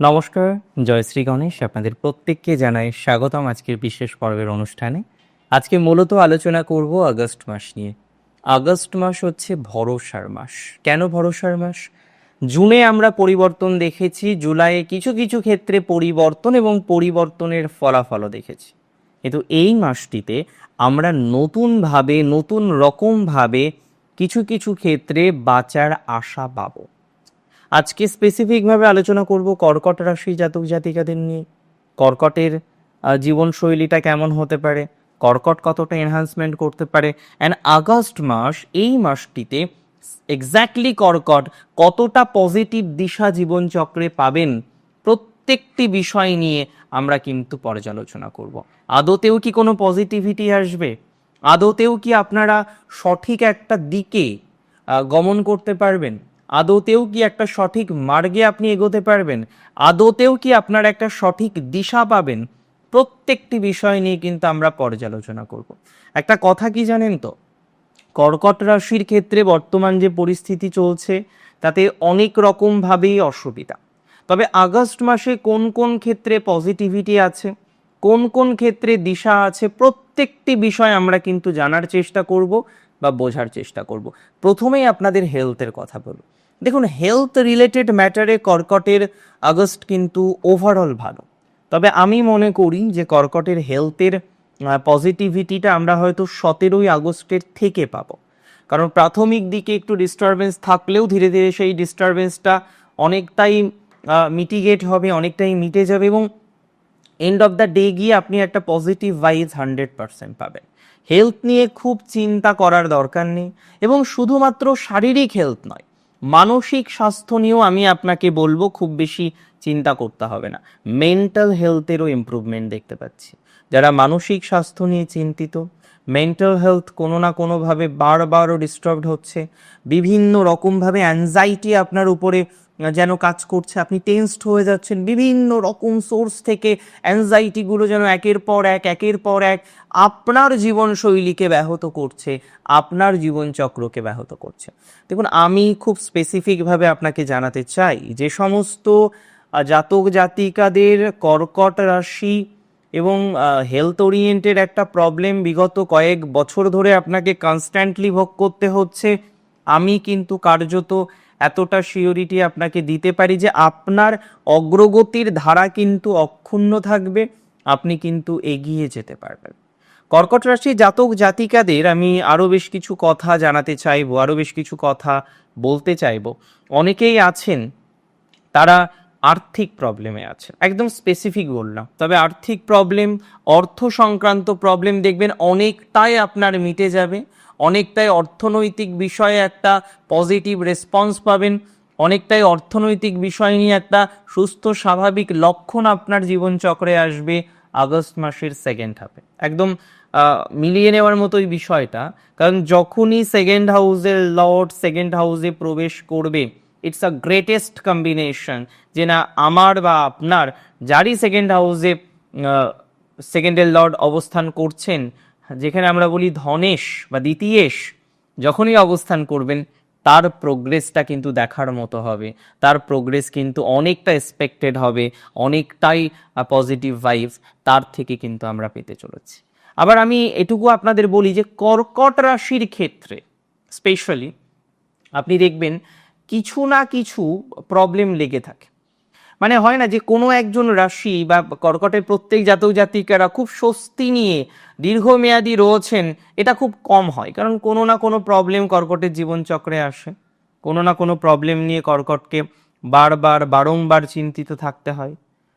নমস্কার জয়শ্রী গণেশ। আপনাদের প্রত্যেককে জানাই স্বাগতম আজকের বিশেষ পর্বের অনুষ্ঠানে। আজকে মূলত আলোচনা করব আগস্ট মাস নিয়ে। আগস্ট মাস হচ্ছে ভরসার মাস। কেন ভরসার মাস? জুনে আমরা পরিবর্তন দেখেছি, জুলাইয়ে কিছু কিছু ক্ষেত্রে পরিবর্তন এবং পরিবর্তনের ফলাফলও দেখেছি। কিন্তু এই মাসটিতে আমরা নতুনভাবে, নতুন রকমভাবে কিছু কিছু ক্ষেত্রে বাঁচার আশা পাবো। আজকে স্পেসিফিকভাবে আলোচনা করব কর্কট রাশি জাতক জাতিকাদের নিয়ে। কর্কটের জীবনশৈলীটা কেমন হতে পারে? কর্কট কতটা এনহান্সমেন্ট করতে পারে? অ্যান্ড আগস্ট মাস, এই মাসটিতে এক্স্যাক্টলি কর্কট কতটা পজিটিভ দিশা জীবনচক্রে পাবেন, প্রত্যেকটি বিষয় নিয়ে আমরা কিন্তু পর্যালোচনা করব। আদতেও কি কোনো পজিটিভিটি আসবে? আদতেও কি আপনারা সঠিক একটা দিকে গমন করতে পারবেন? আদতেও কি একটা সঠিক মার্গে আপনি এগোতে পারবেন? আদতেও কি আপনার একটা সঠিক দিশা পাবেন? প্রত্যেকটি বিষয় নিয়ে কিন্তু আমরা পর্যালোচনা করব। একটা কথা কি জানেন তো? কর্কট রাশির ক্ষেত্রে বর্তমান যে পরিস্থিতি চলছে, তাতে অনেক রকমভাবেই অসুবিধা। তবে আগস্ট মাসে কোন কোন ক্ষেত্রে পজিটিভিটি আছে, কোন কোন ক্ষেত্রে দিশা আছে, প্রত্যেকটি বিষয় আমরা কিন্তু জানার চেষ্টা করব বা বোঝার চেষ্টা করব। প্রথমেই আপনাদের হেলথের কথা বলব দেখুন হেলথ রিলেটেড ম্যাটারে কর্কটের আগস্ট কিন্তু ওভারঅল ভালো। তবে আমি মনে করি যে কর্কটের হেলথের পজিটিভিটিটা আমরা হয়তো সতেরোই আগস্টের থেকে পাবো। কারণ প্রাথমিক দিকে একটু ডিস্টারবেন্স থাকলেও ধীরে ধীরে সেই ডিস্টারবেন্সটা অনেকটাই মিটিগেট হবে, অনেকটাই মিটে যাবে এবং এন্ড অফ দ্য ডে গিয়ে আপনি একটা পজিটিভ ভাইজ হান্ড্রেড পার্সেন্ট পাবেন। হেলথ নিয়ে খুব চিন্তা করার দরকার নেই এবং শুধুমাত্র শারীরিক হেলথ নয় মানসিক স্বাস্থ্য নিয়েও আমি আপনাকে বলব, খুব বেশি চিন্তা করতে হবে না। মেন্টাল হেলথেরও ইমপ্রুভমেন্ট দেখতে পাচ্ছি। যারা মানসিক স্বাস্থ্য নিয়ে চিন্তিত মেন্টাল হেলথ কোনো না কোনোভাবে বারবারও ডিস্টার্বড হচ্ছে। বিভিন্ন রকমভাবে অ্যাংজাইটি আপনার উপরে যেন কাজ করছে। আপনি টেনসড হয়ে যাচ্ছেন। বিভিন্ন রকম সোর্স থেকে অ্যাংজাইটিগুলো যেন একের পর এক, একের পর এক আপনার জীবনশৈলীকে ব্যাহত করছে, আপনার জীবনচক্রকে ব্যাহত করছে। দেখুন, আমি খুব স্পেসিফিকভাবে আপনাকে জানাতে চাই যে সমস্ত জাতক জাতিকাদের কর্কট রাশি এবং হেলথ ওরিয়েন্টেড একটা প্রবলেম বিগত কয়েক বছর ধরে আপনাকে কনস্ট্যান্টলি ভোগ করতে হচ্ছে। আমি কিন্তু কার্যত এতটা সিওরিটি আপনাকে দিতে পারি যে আপনার অগ্রগতির ধারা কিন্তু অক্ষুণ্ণ থাকবে, আপনি কিন্তু এগিয়ে যেতে পারবেন। কর্কট রাশি জাতক জাতিকাদের আমি আরও বেশ কিছু কথা জানাতে চাইব, আরও বেশ কিছু কথা বলতে চাইব। অনেকেই আছেন, তারা আর্থিক প্রবলেমে আছে একদম স্পেসিফিক বললাম তবে আর্থিক প্রবলেম অর্থ সংক্রান্ত প্রবলেম দেখবেন অনেকটাই আপনার মিটে যাবে। অনেকটাই অর্থনৈতিক বিষয়ে একটা পজিটিভ রেসপন্স পাবেন, অনেকটাই অর্থনৈতিক বিষয় নিয়ে একটা সুস্থ, স্বাভাবিক লক্ষণ আপনার জীবনচক্রে আসবে আগস্ট মাসের সেকেন্ড হাফে একদম মিলিয়ে নেওয়ার মতোই বিষয়টা, কারণ যখনই সেকেন্ড হাউসের লর্ড সেকেন্ড হাউসে প্রবেশ করবে ইটস আ গ্রেটেস্ট কম্বিনেশন যে না আমার বা আপনার, যারই সেকেন্ড হাউসে সেকেন্ডের লর্ড অবস্থান করছেন যেখানে আমরা বলি ধনেশ বা দ্বিতীয়েশ, যখনই অবস্থান করবেন, তার প্রোগ্রেসটা কিন্তু দেখার মতো হবে। তার প্রোগ্রেস কিন্তু অনেকটা এক্সপেক্টেড হবে, অনেকটাই পজিটিভ ভাইভ তার থেকে কিন্তু আমরা পেতে চলেছি। আবার আমি এটুকু আপনাদের বলি যে কর্কট রাশির ক্ষেত্রে স্পেশালি আপনি দেখবেন কিছু না কিছু প্রবলেম লেগে থাকে। মানে হয় না যে কোনো একজন রাশি বা কর্কটের প্রত্যেক জাতক জাতিকারা খুব স্বস্তি নিয়ে দীর্ঘমেয়াদী রয়েছেন, এটা খুব কম হয়। কারণ কোনো না কোনো প্রবলেম কর্কটের জীবনচক্রে আসে। কোনো না কোনো প্রবলেম নিয়ে কর্কটকে বারবার, বারংবার চিন্তিত থাকতে হয়।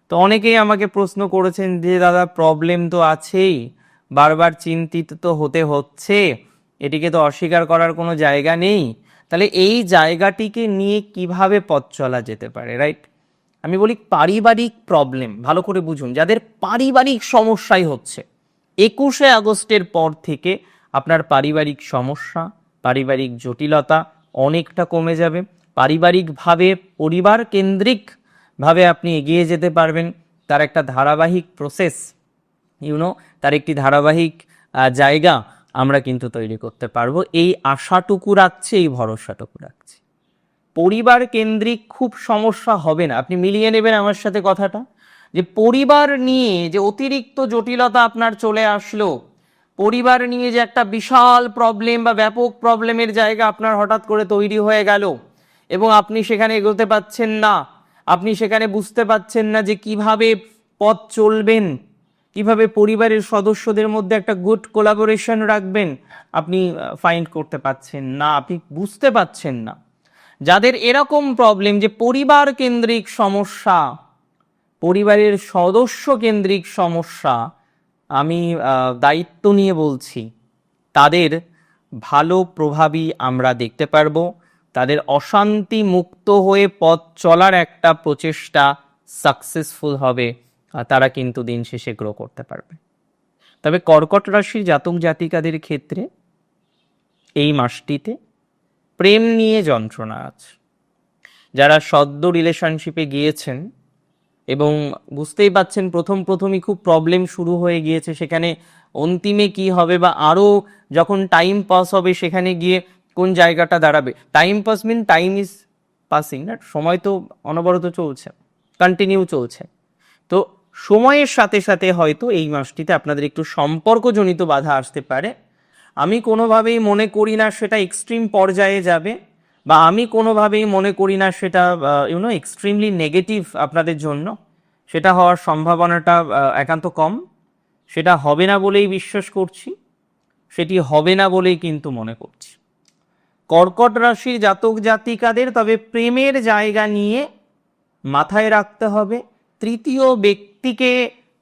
তো অনেকেই আমাকে প্রশ্ন করেছেন যে, দাদা প্রবলেম তো আছেই। বারবার চিন্তিত তো হতে হচ্ছে। এটিকে তো অস্বীকার করার কোনো জায়গা নেই। তাহলে এই জায়গাটিকে নিয়ে কীভাবে পথ চলা যেতে পারে রাইট আমি বলি পারিবারিক প্রবলেম ভালো করে বুঝুন, যাদের পারিবারিক সমস্যাই হচ্ছে। একুশে আগস্টের পর থেকে আপনার পারিবারিক সমস্যা, পারিবারিক জটিলতা অনেকটা কমে যাবে। পারিবারিকভাবে পরিবার কেন্দ্রিক ভাবে আপনি এগিয়ে যেতে পারবেন। তার একটা ধারাবাহিক প্রসেস ইউনো তার একটি ধারাবাহিক জায়গা আমরা কিন্তু তৈরি করতে পারব। এই আশাটুকু রাখছি, এই ভরসাটুকু রাখছি। পরিবার কেন্দ্রিক খুব সমস্যা হবে না। আপনি মিলিয়ে নেবেন আমার সাথে কথাটা। যে পরিবার নিয়ে যে অতিরিক্ত জটিলতা আপনার চলে আসলো, পরিবার নিয়ে যে একটা বিশাল প্রবলেম বা ব্যাপক প্রবলেমের জায়গা আপনার হঠাৎ করে তৈরি হয়ে গেল এবং আপনি সেখানে এগোতে পাচ্ছেন না, আপনি সেখানে বুঝতে পাচ্ছেন না যে কীভাবে পথ চলবেন, কীভাবে পরিবারের সদস্যদের মধ্যে একটা গুড কোলাবোরেশন রাখবেন, আপনি ফাইন্ড করতে পাচ্ছেন না, আপনি বুঝতে পাচ্ছেন না। যাদের এরকম প্রবলেম যে পরিবার কেন্দ্রিক সমস্যা, পরিবারের সদস্য কেন্দ্রিক সমস্যা, আমি দায়িত্ব নিয়ে বলছি, তাদের ভালো প্রভাবই আমরা দেখতে পারব। তাদের অশান্তি মুক্ত হয়ে পথ চলার একটা প্রচেষ্টা সাকসেসফুল হবে তারা কিন্তু দিন শেষে গ্রো করতে পারবে। তবে কর্কট রাশির জাতক জাতিকাদের ক্ষেত্রে এই মাসটিতে প্রেম নিয়ে যন্ত্রণা আছে। যারা সদ্য রিলেশনশিপে গিয়েছেন এবং বুঝতেই পাচ্ছেন প্রথম প্রথমই খুব প্রবলেম শুরু হয়ে গিয়েছে, সেখানে অন্তিমে কি হবে বা আরও যখন টাইম পাস হবে সেখানে গিয়ে কোন জায়গাটা দাঁড়াবে। Time pass mean time is passing না সময় তো অনবরত চলছে কন্টিনিউ চলছে। তো সময়ের সাথে সাথে হয়তো এই মাসটিতে আপনাদের একটু সম্পর্কজনিত বাধা আসতে পারে। আমি কোনোভাবেই মনে করি না সেটা এক্সট্রিম পর্যায়ে যাবে, বা আমি কোনোভাবেই মনে করি না সেটা ইউনো এক্সট্রিমলি নেগেটিভ আপনাদের জন্য। সেটা হওয়ার সম্ভাবনাটা একান্ত কম। সেটা হবে না বলেই বিশ্বাস করছি, সেটি হবে না বলেই কিন্তু মনে করছি। কর্কট রাশির জাতক জাতিকাদের, তবে প্রেমের জায়গা নিয়ে মাথায় রাখতে হবে, তৃতীয় ব্যক্তিকে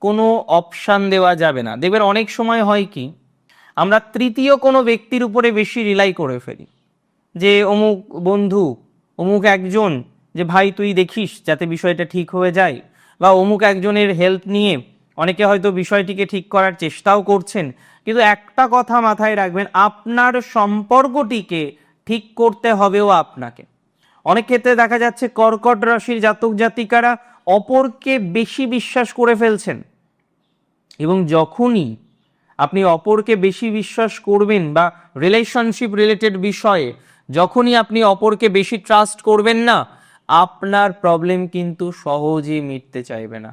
কোনো অপশান দেওয়া যাবে না। দেখবেন অনেক সময় হয় কি আমরা তৃতীয় কোনো ব্যক্তির উপরে বেশি রিলাই করে ফেলি। যে অমুক বন্ধু, অমুক একজন যে, ভাই, তুই দেখিস যাতে বিষয়টা ঠিক হয়ে যায়। বা অমুক একজনের হেল্প নিয়ে অনেকে হয়তো বিষয়টিকে ঠিক করার চেষ্টাও করছেন। কিন্তু একটা কথা মাথায় রাখবেন, আপনার সম্পর্কটিকে ঠিক করতে হবেও আপনাকে। অনেক ক্ষেত্রে দেখা যাচ্ছে কর্কট রাশির জাতক জাতিকারা অপরকে বেশি বিশ্বাস করে ফেলছেন। এবং যখনই আপনি অপরকে বেশি বিশ্বাস করবেন বা রিলেশনশিপ রিলেটেড বিষয়ে, যখনই আপনি অপরকে বেশি ট্রাস্ট করবেন না, আপনার প্রবলেম কিন্তু সহজেই মিটতে চাইবে না।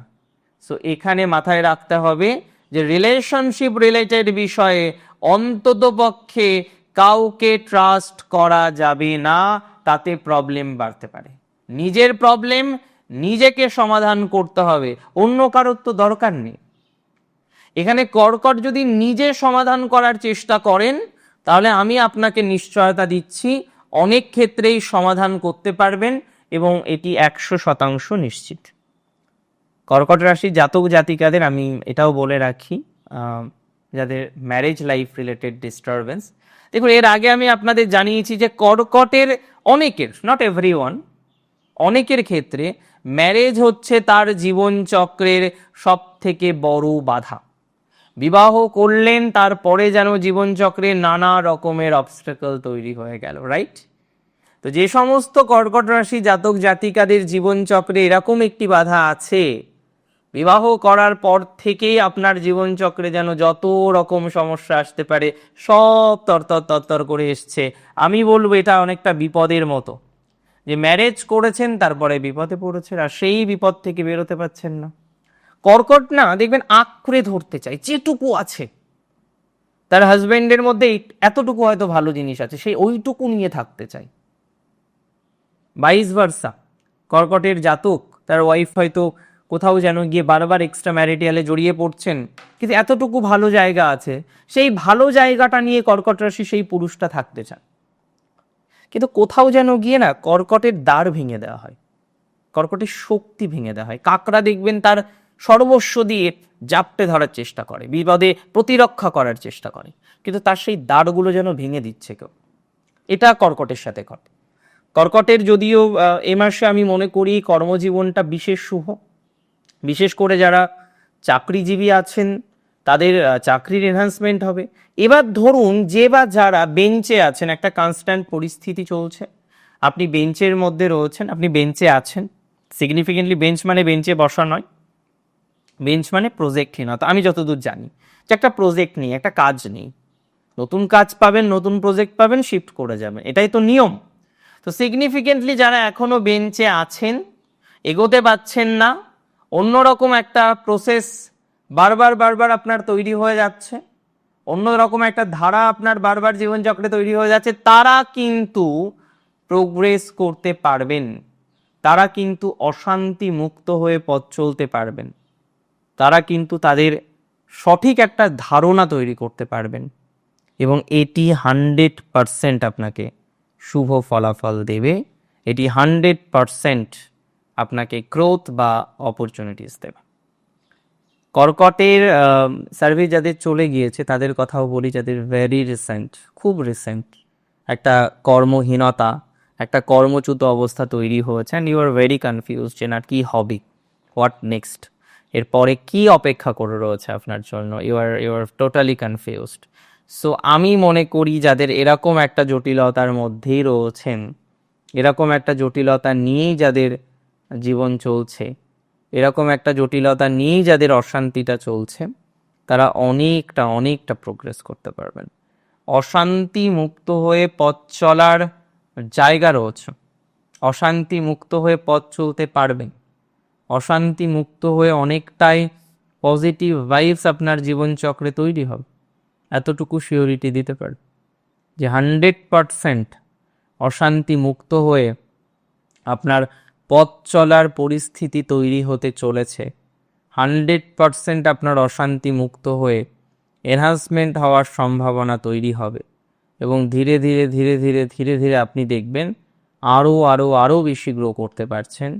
সো এখানে মাথায় রাখতে হবে যে রিলেশনশিপ রিলেটেড বিষয়ে অন্ততপক্ষে কাউকে ট্রাস্ট করা যাবে না, তাতে প্রবলেম বাড়তে পারে। নিজের প্রবলেম নিজেকে সমাধান করতে হবে, অন্য কারোর তো দরকার নেই। এখানে কর্কট যদি নিজে সমাধান করার চেষ্টা করেন, তাহলে আমি আপনাকে নিশ্চয়তা দিচ্ছি, অনেক ক্ষেত্রেই সমাধান করতে পারবেন এবং এটি একশো শতাংশ নিশ্চিত। কর্কট রাশি জাতক জাতিকাদের, আমি এটাও বলে রাখি যাদের ম্যারেজ লাইফ রিলেটেড ডিস্টারবেন্স দেখুন, এর আগে আমি আপনাদের জানিয়েছি যে কর্কটের অনেকের নট এভরি ওয়ান অনেকের ক্ষেত্রে ম্যারেজ হচ্ছে তার জীবন চক্রের সব থেকে বড় বাধা। বিবাহ করলেন, তারপরে যেন জীবনচক্রে নানা রকমের অবস্টাকল তৈরি হয়ে গেল রাইট তো যে সমস্ত কর্কট রাশি জাতক জাতিকাদের জীবনচক্রে এরকম একটি বাধা আছে, বিবাহ করার পর থেকেই আপনার জীবনচক্রে যেন যত রকম সমস্যা আসতে পারে, সব তরতর তরতর করে এসছে। আমি বলব এটা অনেকটা বিপদের মতো। যে ম্যারেজ করেছেন, তারপরে বিপদে পড়েছেন, আর সেই বিপদ থেকে বেরোতে পারছেন না। কর্কট না, দেখবেন আঁকড়ে ধরতে চাই যেটুকু আছে। তার হাজবেন্ডের মধ্যে এতটুকু হয়তো ভালো জিনিস আছে সেই ওইটুকু নিয়ে থাকতে চাই বাইশ ভার্সা কর্কটের জাতক, তার ওয়াইফ হয়তো কোথাও যেন গিয়ে বারবার এক্সট্রা ম্যারিটিয়ালে জড়িয়ে পড়ছেন, কিন্তু এতটুকু ভালো জায়গা আছে, সেই ভালো জায়গাটা নিয়ে কর্কট রাশি সেই পুরুষটা থাকতে চান। কিন্তু কোথাও যেন গিয়ে না, কর্কটের দ্বার ভেঙে দেওয়া হয়, কর্কটের শক্তি ভেঙে দেওয়া হয়, কাকড়া দেখবেন তার সর্বস্ব দিয়ে জাপটে ধরার চেষ্টা করে, বিপদে প্রতিরক্ষা করার চেষ্টা করে। কিন্তু তার সেই দাঁড়গুলো যেন ভেঙে দিচ্ছে কেউ। এটা কর্কটের সাথে ঘটে। কর্কটের যদিও এ মাসে আমি মনে করি কর্মজীবনটা বিশেষ শুভ। বিশেষ করে যারা চাকরিজীবী আছেন, তাদের চাকরির এনহান্সমেন্ট হবে। এবার ধরুন যে বা যারা বেঞ্চে আছেন, একটা কনস্ট্যান্ট পরিস্থিতি চলছে। আপনি বেঞ্চের মধ্যে রয়েছেন, আপনি বেঞ্চে আছেন। সিগনিফিকেন্টলি বেঞ্চ মানে বেঞ্চে বসা নয়। বেঞ্চ মানে প্রজেক্টহীনতা আমি যতদূর জানি। যে একটা প্রজেক্ট নেই, একটা কাজ নেই। নতুন কাজ পাবেন, নতুন প্রজেক্ট পাবেন শিফট করে যাবেন। এটাই তো নিয়ম। তো সিগনিফিকেন্টলি যারা এখনও বেঞ্চে আছেন, এগোতে পাচ্ছেন না, অন্যরকম একটা প্রসেস বারবার বারবার আপনার তৈরি হয়ে যাচ্ছে, অন্যরকম একটা ধারা আপনার বারবার জীবনচক্রে তৈরি হয়ে যাচ্ছে, তারা কিন্তু প্রোগ্রেস করতে পারবেন। তারা কিন্তু অশান্তি মুক্ত হয়ে পথ চলতে পারবেন। তারা কিন্তু তাদের সঠিক একটা ধারণা তৈরি করতে পারবেন এবং এটি হান্ড্রেড পারসেন্ট আপনাকে শুভ ফলাফল দেবে। এটি হান্ড্রেড পারসেন্ট আপনাকে গ্রোথ বা অপরচুনিটিস দেবে। কর্কটের সার্ভে যাদের চলে গিয়েছে, তাদের কথাও বলি যাদের ভেরি রিসেন্ট খুব রিসেন্ট একটা কর্মহীনতা, একটা কর্মচ্যুত অবস্থা তৈরি হয়েছে and you are very confuse যে না, কি হবে? হোয়াট নেক্সট এরপরে কি অপেক্ষা করে রয়েছে আপনার জন্য? You are you are totally confused so আমি মনে করি যাদের এরকম একটা জটিলতার মধ্যেই রয়েছেন, এরকম একটা জটিলতা নিয়েই যাদের জীবন চলছে, এরকম একটা জটিলতা নিয়েই যাদের অশান্তিটা চলছে, তারা অনেকটা অনেকটা প্রোগ্রেস করতে পারবেন। অশান্তি মুক্ত হয়ে পথ চলার জায়গা রয়েছে। অশান্তি মুক্ত হয়ে পথ চলতে পারবেন। অশান্তি মুক্ত হয়ে অনেকটাই পজিটিভ ভাইবস আপনার জীবনচক্রে তৈরি হবে। এতটুকু সিওরিটি দিতে পারে। যে হান্ড্রেড পারসেন্ট অশান্তি মুক্ত হয়ে আপনার পথ চলার পরিস্থিতি তৈরি হতে চলেছে। হান্ড্রেড পারসেন্ট আপনার অশান্তি মুক্ত হয়ে এনহান্সমেন্ট হওয়ার সম্ভাবনা তৈরি হবে। এবং ধীরে ধীরে ধীরে ধীরে ধীরে ধীরে আপনি দেখবেন আরও আরও আরও বেশি গ্রো করতে পারছেন।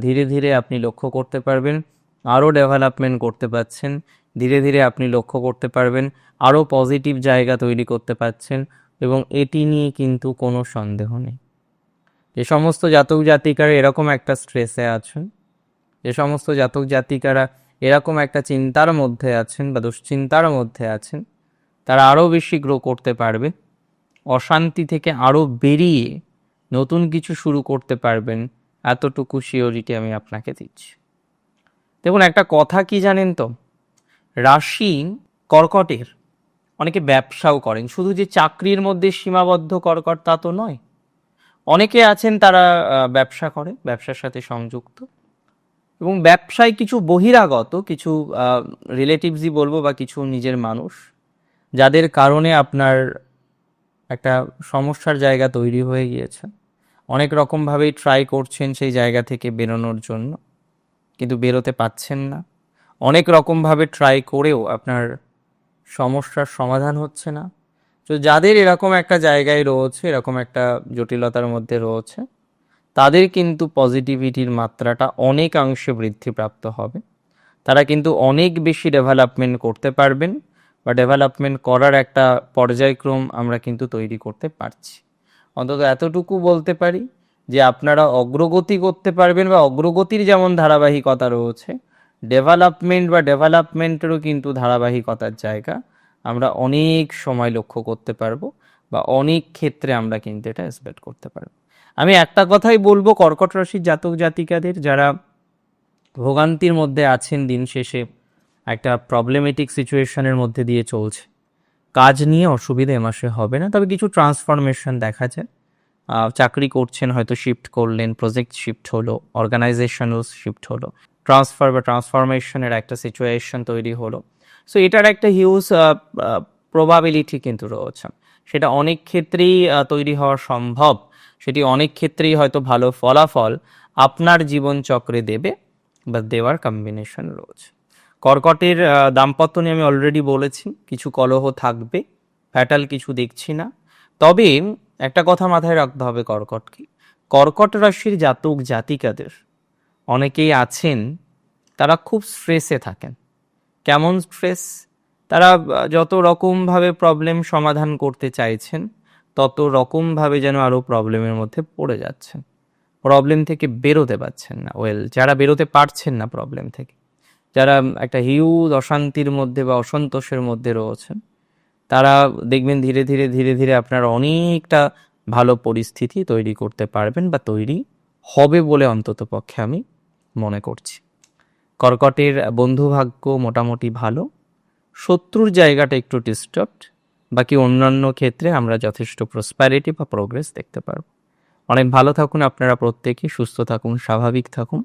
ধীরে ধীরে আপনি লক্ষ্য করতে পারবেন, আরও ডেভেলপমেন্ট করতে পারছেন ধীরে ধীরে আপনি লক্ষ্য করতে পারবেন, আরও পজিটিভ জায়গা তৈরি করতে পারছেন এবং এটি নিয়ে কিন্তু কোনো সন্দেহ নেই। যে সমস্ত জাতক জাতিকারা এরকম একটা স্ট্রেসে আছেন, যে সমস্ত জাতক জাতিকারা এরকম একটা চিন্তার মধ্যে আছেন বা দুশ্চিন্তার মধ্যে আছেন, তারা আরও বেশি গ্রো করতে পারবে, অশান্তি থেকে আরও বেরিয়ে নতুন কিছু শুরু করতে পারবেন এতটুকু শিওরিটি আমি আপনাকে দিচ্ছি। দেখুন, একটা কথা কি জানেন তো? রাশি কর্কটের, অনেকে ব্যবসাও করেন, শুধু যে চাকরির মধ্যে সীমাবদ্ধ কর্কট তা তো নয়। অনেকে আছেন তারা ব্যবসা করে, ব্যবসার সাথে সংযুক্ত। এবং ব্যবসায় কিছু বহিরাগত, কিছু রিলেটিভসই বলব বা কিছু নিজের মানুষ, যাদের কারণে আপনার একটা সমস্যার জায়গা তৈরি হয়ে গিয়েছে। অনেক রকমভাবেই ট্রাই করছেন সেই জায়গা থেকে বেরোনোর জন্য, কিন্তু বেরোতে পাচ্ছেন না। অনেক রকমভাবে ট্রাই করেও আপনার সমস্যার সমাধান হচ্ছে না। তো যাদের এরকম একটা জায়গায় রয়েছে, এরকম একটা জটিলতার মধ্যে রয়েছে, তাদের কিন্তু পজিটিভিটির মাত্রাটা অনেকাংশে বৃদ্ধিপ্রাপ্ত হবে। তারা কিন্তু অনেক বেশি ডেভেলপমেন্ট করতে পারবেন, বা ডেভেলপমেন্ট করার একটা পর্যায়ক্রম আমরা কিন্তু তৈরি করতে পারছি। অন্তত এতটুকু বলতে পারি যে আপনারা অগ্রগতি করতে পারবেন বা অগ্রগতির যেমন ধারাবাহিকতা রয়েছে ডেভেলপমেন্ট বা ডেভেলপমেন্টেরও কিন্তু ধারাবাহিকতার জায়গা। আমরা অনেক সময় লক্ষ্য করতে পারব বা অনেক ক্ষেত্রে আমরা কিন্তু এটা এক্সপেক্ট করতে পারব। আমি একটা কথাই বলব, কর্কট রাশির জাতক জাতিকাদের যারা ভোগান্তির মধ্যে আছেন, দিন শেষে একটা প্রবলেমেটিক সিচুয়েশনের মধ্যে দিয়ে চলছে। কাজ নিয়ে অসুবিধা এ মাসে হবে না, তবে কিছু ট্রান্সফরমেশন দেখা যায়। চাকরি করছেন, হয়তো শিফট করলেন প্রজেক্ট শিফট হলো অর্গানাইজেশনও শিফট হলো ট্রান্সফার বা ট্রান্সফরমেশনের একটা সিচুয়েশন তৈরি হলো। সো এটার একটা হিউজ প্রবাবিলিটি কিন্তু রয়েছে। সেটা অনেক ক্ষেত্রেই তৈরি হওয়া সম্ভব। সেটি অনেক ক্ষেত্রেই হয়তো ভালো ফলাফল আপনার জীবন চক্রে দেবে বা দেওয়ার কম্বিনেশন রয়েছে। কর্কটের দাম্পত্য নিয়ে আমি অলরেডি বলেছি, কিছু কলহ থাকবে ফ্যাটাল কিছু দেখছি না। তবে একটা কথা মাথায় রাখতে হবে কর্কটকে। কর্কট রাশির জাতক জাতিকাদের অনেকেই আছেন, তারা খুব স্ট্রেসে থাকেন। কেমন স্ট্রেস তারা যত রকমভাবে প্রবলেম সমাধান করতে চাইছেন, তত রকমভাবে যেন আরও প্রবলেমের মধ্যে পড়ে যাচ্ছেন। প্রবলেম থেকে বেরোতে পারছেন না। ওয়েল যারা বেরোতে পারছেন না প্রবলেম থেকে যারা একটা হিউজ অশান্তির মধ্যে বা অসন্তোষের মধ্যে রয়েছেন, তারা দেখবেন ধীরে ধীরে ধীরে ধীরে আপনার অনেকটা ভালো পরিস্থিতি তৈরি করতে পারবেন বা তৈরি হবে বলে অন্তত পক্ষে আমি মনে করছি। কর্কটের বন্ধুভাগ্য মোটামুটি ভালো, শত্রুর জায়গাটা একটু ডিস্টার্বড বাকি অন্যান্য ক্ষেত্রে আমরা যথেষ্ট প্রসপ্যারিটি বা প্রোগ্রেস দেখতে পারব। অনেক ভালো থাকুন আপনারা প্রত্যেকে, সুস্থ থাকুন, স্বাভাবিক থাকুন।